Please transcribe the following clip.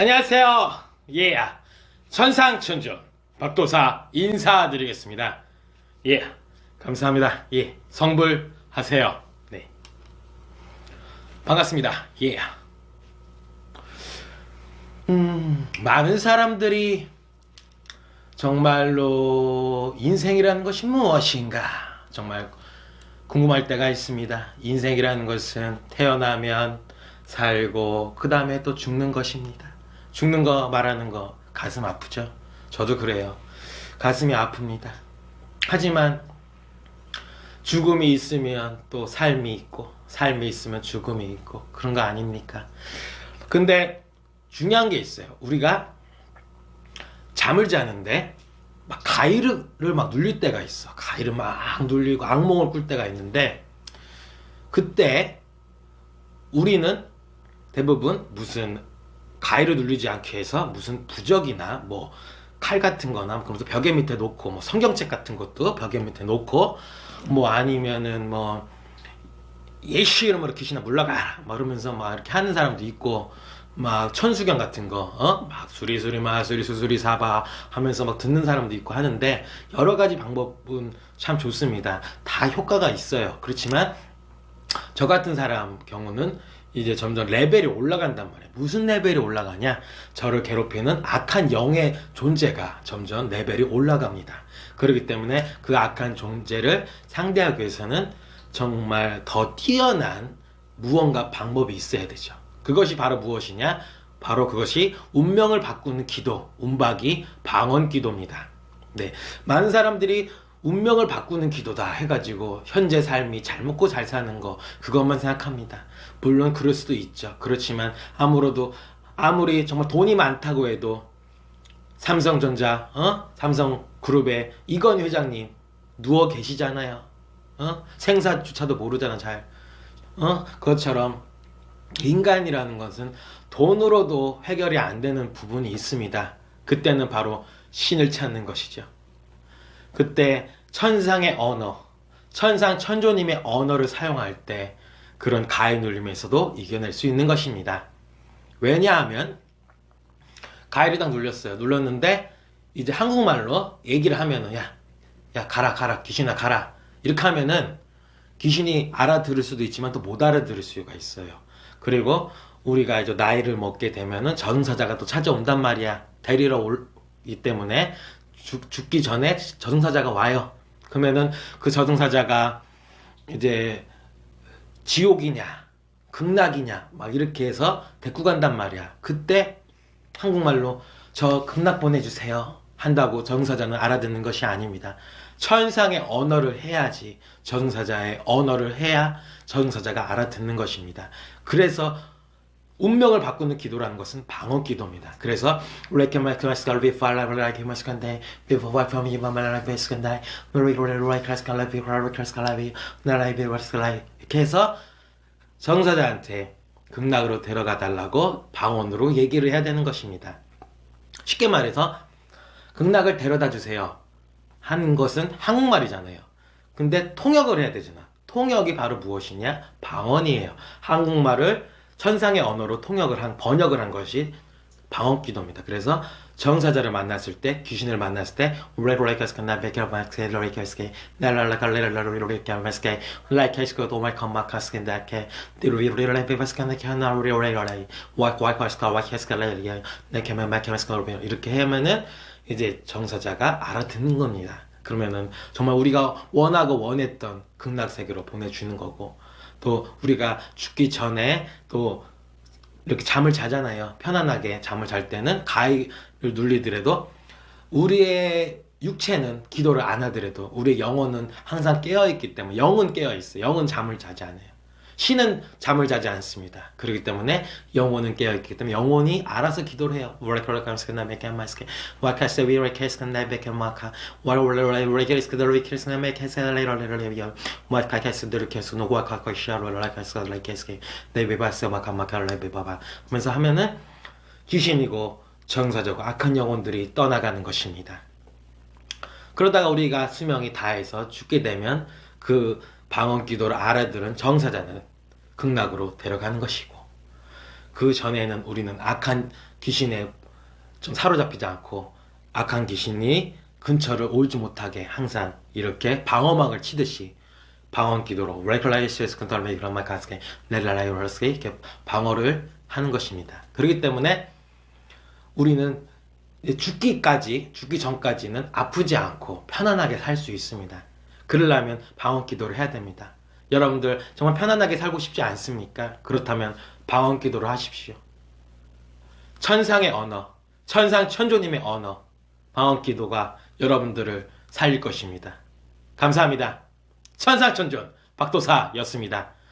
안녕하세요. 예, 천상천존 박도사 인사드리겠습니다. 예, 감사합니다. 예, 성불하세요. 네, 반갑습니다. 예. 음, 많은 사람들이 정말로 인생이라는 것이 무엇인가 정말 궁금할 때가 있습니다. 인생이라는 것은 태어나면 살고 그 다음에 또 죽는 것입니다. 죽는 거 말하는 거 가슴 아프죠? 저도 그래요. 가슴이 아픕니다. 하지만 죽음이 있으면 또 삶이 있고 삶이 있으면 죽음이 있고 그런 거 아닙니까? 근데 중요한 게 있어요. 우리가 잠을 자는데 막 가위를 막 눌릴 때가 있어. 가위를 막 눌리고 악몽을 꿀 때가 있는데 그때 우리는 대부분 무슨 가위를 눌리지 않게 해서 무슨 부적이나 뭐 칼 같은 거나 그러면서 벽에 밑에 놓고 뭐 성경책 같은 것도 벽에 밑에 놓고 뭐 아니면은 뭐 예수 이름으로 귀신아 물러가라 막 이러면서 막 이렇게 하는 사람도 있고 막 천수경 같은 거, 어? 막 수리수리 마수리 수수리 사바 하면서 막 듣는 사람도 있고 하는데 여러 가지 방법은 참 좋습니다. 다 효과가 있어요. 그렇지만 저 같은 사람 경우는 이제 점점 레벨이 올라간단 말이에요. 무슨 레벨이 올라가냐? 저를 괴롭히는 악한 영의 존재가 점점 레벨이 올라갑니다. 그렇기 때문에 그 악한 존재를 상대하기 위해서는 정말 더 뛰어난 무언가 방법이 있어야 되죠. 그것이 바로 무엇이냐? 바로 그것이 운명을 바꾸는 기도, 운박이 방언 기도입니다. 네. 많은 사람들이 운명을 바꾸는 기도다 해가지고 현재 삶이 잘 먹고 잘 사는 거 그것만 생각합니다. 물론 그럴 수도 있죠. 그렇지만 아무래도 아무리 정말 돈이 많다고 해도 삼성전자, 어? 삼성그룹의 이건 회장님 누워 계시잖아요. 어? 생사 주차도 모르잖아 잘. 어? 그것처럼 인간이라는 것은 돈으로도 해결이 안 되는 부분이 있습니다. 그때는 바로 신을 찾는 것이죠. 그때 천상의 언어, 천상 천조님의 언어를 사용할 때 그런 가해 눌림에서도 이겨낼 수 있는 것입니다. 왜냐하면 가해를 딱 눌렸어요. 눌렀는데 이제 한국말로 얘기를 하면은 야, 야 가라 가라 귀신아 가라 이렇게 하면은 귀신이 알아들을 수도 있지만 또 못 알아들을 수가 있어요. 그리고 우리가 이제 나이를 먹게 되면은 저승사자가 또 찾아온단 말이야. 데리러 오기 때문에 죽, 죽기 전에 저승사자가 와요. 그러면은 그 저승사자가 이제 지옥이냐, 극락이냐, 막 이렇게 해서 데리고 간단 말이야. 그때 한국말로 저 극락 보내주세요. 한다고 저승사자는 알아듣는 것이 아닙니다. 천상의 언어를 해야지 저승사자의 언어를 해야 저승사자가 알아듣는 것입니다. 그래서 운명을 바꾸는 기도라는 것은 방언 기도입니다. 그래서 이렇게 해서 정사자한테 극락으로 데려가 달라고 방언으로 얘기를 해야 되는 것입니다. 쉽게 말해서 극락을 데려다 주세요. 하는 것은 한국말이잖아요. 근데 통역을 해야 되잖아. 통역이 바로 무엇이냐? 방언이에요. 한국말을 천상의 언어로 통역을 한 번역을 한 것이 방언 기도입니다. 그래서 정사자를 만났을 때 귀신을 만났을 때 레로레이카스카 나베케마스케 레로레이카스케 날랄라카 레로레로레이카마스케 라이카스코 도마이카마카스케 다케 리로레로레이카스케 나케나리오레로레이 와이카스카 와이카스카 레리아 네케마마케마스카 이렇게 하면은 이제 정사자가 알아듣는 겁니다. 그러면은 정말 우리가 원하고 원했던 극락세계로 보내주는 거고 또 우리가 죽기 전에 또 이렇게 잠을 자잖아요. 편안하게 잠을 잘 때는 가위를 눌리더라도 우리의 육체는 기도를 안 하더라도 우리의 영혼은 항상 깨어 있기 때문에 영은 깨어 있어요. 영은 잠을 자지 않아요. 신은 잠을 자지 않습니다. 그렇기 때문에 영혼은 깨어 있기 때문에 영혼이 알아서 기도를 해요. 하면서 하면은 귀신이고 정사자고 악한 영혼들이 떠나가는 것입니다. 그러다가 우리가 수명이 다해서 죽게 되면 그 방언 기도를 알아들은 정사자는 극락으로 데려가는 것이고 그 전에는 우리는 악한 귀신에 좀 사로잡히지 않고 악한 귀신이 근처를 올지 못하게 항상 이렇게 방어막을 치듯이 방언 기도로 레클라이스에스 컨트롤 그런 말 가스게 렐라라이오스게 이렇게 방어를 하는 것입니다. 그렇기 때문에 우리는 죽기까지 죽기 전까지는 아프지 않고 편안하게 살 수 있습니다. 그러려면 방언 기도를 해야 됩니다. 여러분들 정말 편안하게 살고 싶지 않습니까? 그렇다면 방언 기도를 하십시오. 천상의 언어, 천상 천조님의 언어, 방언 기도가 여러분들을 살릴 것입니다. 감사합니다. 천상 천존 박도사였습니다.